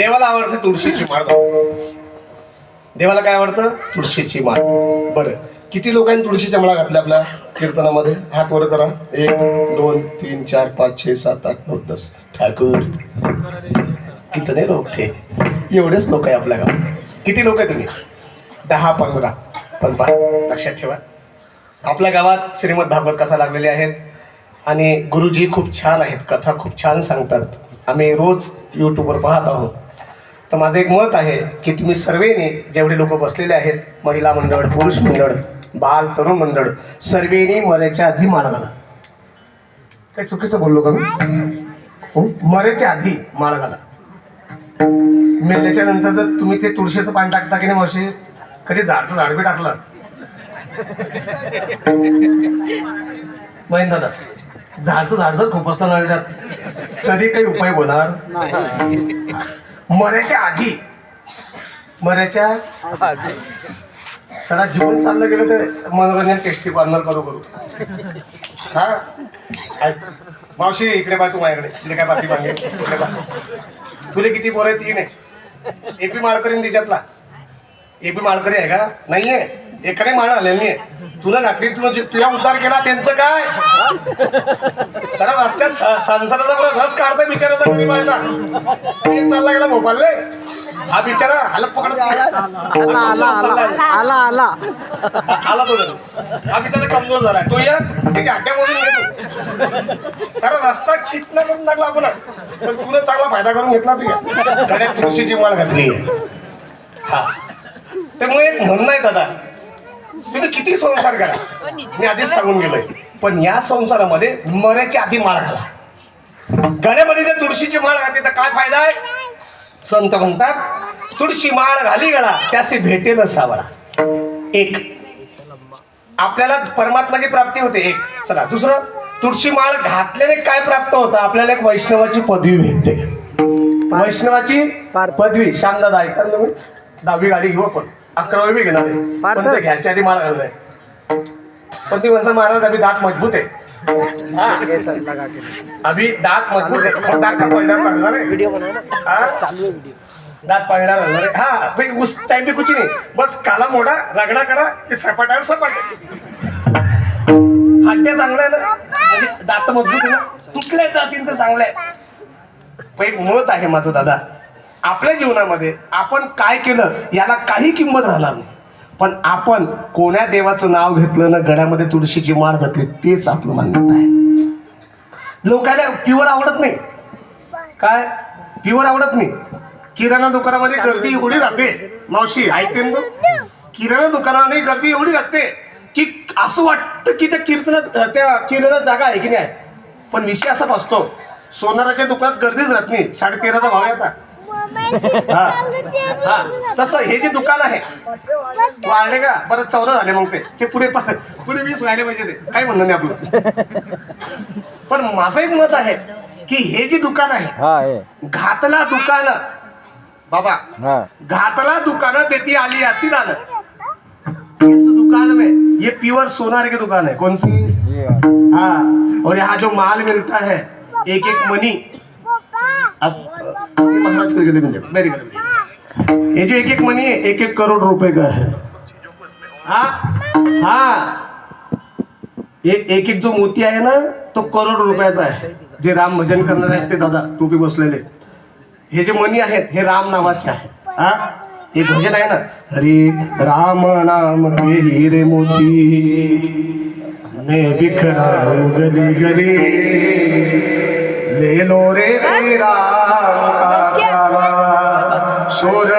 देवाला आवडते तुळशीची माळ. देवाला काय आवडतं? तुळशीची माळ. बरं. किती लोकांनी तुळशीच्या माळा घातल्या आपल्या कीर्तनामध्ये? हात वर करा एक दोन तीन चार पाच छे सात आठ नऊ दस. ठाकूर. कितने लोक थे? एवढेच लोक आहे आपल्या गावात. किती लोक आहे तुम्ही? दहा पंधरा. पण पहा लक्षात ठेवा. आपल्या गावात श्रीमद भागवत कथा लागलेली आहेत. आणि गुरुजी खूप छान आहेत. कथा खूप छान सांगतात. आम्ही रोज यूट्यूबवर पाहत आहोत. तर माझं एक मत आहे की तुम्ही सर्वेने जेवढे लोक बसलेले आहेत महिला मंडळ पुरुष मंडळ बाल तरुण मंडळ सर्वेने मरेच्या आधी माळ घाला. काही चुकीचं बोललो का मी? हो? आधी माळ घाला. मेल्याच्या नंतर जर तुम्ही ते तुळशीचं पान टाकता की नाही मावशी? कधी झाडचं झाड बी टाकलं. महेंद्र दादा झाडचं झाड जर खूप असतं नळल्यात कधी काही उपाय होणार? मरायच्या आधी. मरायच्या सरा जीवन चाललं गेलं तर मनोरंजन टेस्टी पार्लर करू करू. हा? मावशी इकडे बाय तू माझ्याकडे. इकडे काय बाकी मागे तुले किती पोरं आहे तीन आहे एपी माळकरी तिच्यातला. एपी माळकरी आहे का? नाहीये? एकाने माळ आलेली नाही तुला घातली तुला जे- तुझ्या उद्धार केला त्यांचं काय? सरा रस्त्यात स- संसाराचा पुरा रस काढतोय बिचाराचा गरीब व्हायचा ट्रेन चालला गेला भोपाळले. हा बिचारा हालत पकडत आला आला आला. आला आला. आला तो. हा बिचारा कमजोर झालाय. तो या. त्याच्या हड्ड्या मोजून घेतो सारा रस्ता चिटला करून टाकला आपण. पण तुला चांगला फायदा करून घेतला तुझ्या गड्यात तुळशीची माळ घातली. हा. त्यामुळे एक म्हणणं आहे दादा. तुम्ही किती संसार करा? मी आधीच सांगून गेलोय. पण या संसारामध्ये मरायच्या आधी माळ घाला. गळ्यामध्ये जर तुळशीची माळ घातली तर काय फायदा आहे? संत म्हणतात तुळशी माळ घाली गळा त्याचे भेटेल सावळा. एक. आपल्याला परमात्माची प्राप्ती होते. एक. चला दुसरं तुळशी माळ घातल्याने काय प्राप्त होतं? आपल्याला एक वैष्णवाची पदवी भेटते. वैष्णवाची. पदवी श्यामदादा ऐका ना तुम्ही? दहावी गाडी घेऊ आपण. अकरावी बी घेणार. आहे. पण ते घ्यायच्या आधी माळ घाललाय पण ती म्हणसा महाराज अभि दात मजबूत आहे. हा. अभि दात मजबूत आहे. दात का पडणार पडणार आहे हा? चालू है वीडियो दात पाळणार अरे हा भाई उस टाइम पे कुछ नहीं. बस काला मोडा रगडा करा की सपाट आहे सपाट आहे. हड्ड्या चांगल्या आहे ना? म्हणजे दात मजबूत आहे ना? तुटल्या जातीन तर चांगल्या आहे. पण एक मत आहे माझं दादा. आपल्या जीवनामध्ये आपण काय केलं याला काही किंमत राहणार नाही. पण आपण कोण्या देवाचं नाव घेतलं ना गळ्यामध्ये तुळशीची माळ घातली तेच आपलं मान्यता आहे. लोकांना प्युअर आवडत नाही. काय? प्युअर आवडत नाही. किराणा दुकानामध्ये गर्दी एवढी राहते. मावशी ऐकते ना किराणा दुकानामध्ये गर्दी एवढी राहते की असं वाटतं की त्या कीर्तनात त्या किराणा जागा आहे की नाही? पण विषय असा असतो सोनाराच्या दुकानात गर्दीच राहत नाही. साडे तेराचा भाव येतात हा तसं हे जे दुकान आहे वाढले का? बरं चौदा झाले मग ते. ते पुरे पा- पुरे वीस व्हायला पाहिजे ते. काय म्हणणं नाही आपलं. पण माझं एक मत आहे की हे जे दुकान आहे हाँ है. घातला दुकान बाबा हाँ. घातला दुकान देती आली असी दान इस दुकान में ये प्योर सोनार की दुकान है कौन सी ये हाँ. और यहाँ जो माल मिलता है एक एक मनी अब महाराज को गले में देखो। ये जो एक एक मनी है एक एक करोड़ रुपए का है हाँ? हाँ. ये एक एक जो मोती आहे ना तो करोड रुपयाचा आहे. जे राम भजन करणारे आहेत ते दादा टोपी बसलेले. हे जे मनी आहेत हे राम नावाचे आहे हा? हे भजन आहे ना? हरे राम नाम के हिरे मोती. मैं बिखराऊ गली गली. ले लो रे राम का प्याला, शोर